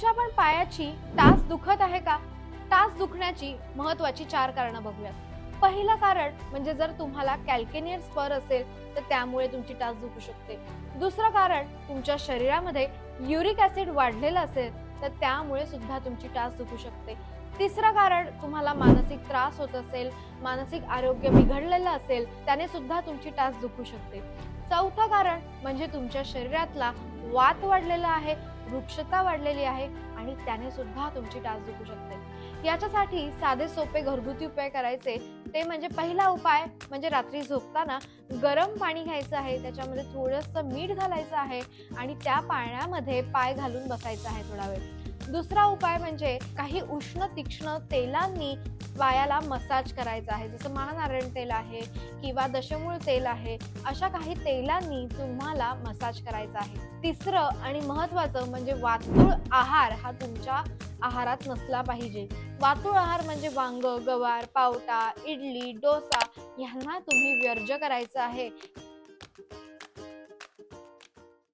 तुमच्या पण पायाची तास दुखत आहे का? तास दुखण्याची महत्वाची चार कारणं बघूयात. पहिलं कारण म्हणजे जर तुम्हाला कॅल्केनियर स्पर असेल तर त्यामुळे तुमची टास दुखू शकते. दुसरं कारण तुमच्या शरीरामध्ये युरिक ऍसिड वाढलेलं असेल तर त्यामुळे सुद्धा तुमची टास दुखू शकते. तिसरं कारण तुम्हाला मानसिक त्रास होत असेल मानसिक आरोग्य बिघडलेलं असेल त्याने सुद्धा तुमची टास दुखू शकते. चौथं कारण म्हणजे तुमच्या शरीरातला वात वाढलेला आहे वृक्षता वाढलेली आहे आणि त्याने सुद्धा तुमची टाच दुखू शकते. याच्यासाठी साधे सोपे घरगुती उपाय करायचे. ते म्हणजे पहिला उपाय म्हणजे रात्री झोपताना गरम पाणी घ्यायचं आहे. त्याच्यामध्ये थोडंसं मीठ घालायचं आहे आणि त्या पाण्यामध्ये पाय घालून बसायचं आहे थोडा वेळ. दुसरा उपाय म्हणजे काही उष्ण तीक्ष्ण तेलांनी पायाला मसाज करायचा आहे. जसं महानारायण तेल आहे किंवा दशमूळ तेल आहे अशा काही तेलांनी तुम्हाला मसाज करायचा आहे. तिसरं आणि महत्वाचं म्हणजे वातुळ आहार हा तुमच्या आहारात नसला पाहिजे. वातुळ आहार म्हणजे वांग गवार पावटा इडली डोसा यांना तुम्ही वर्ज करायचं आहे.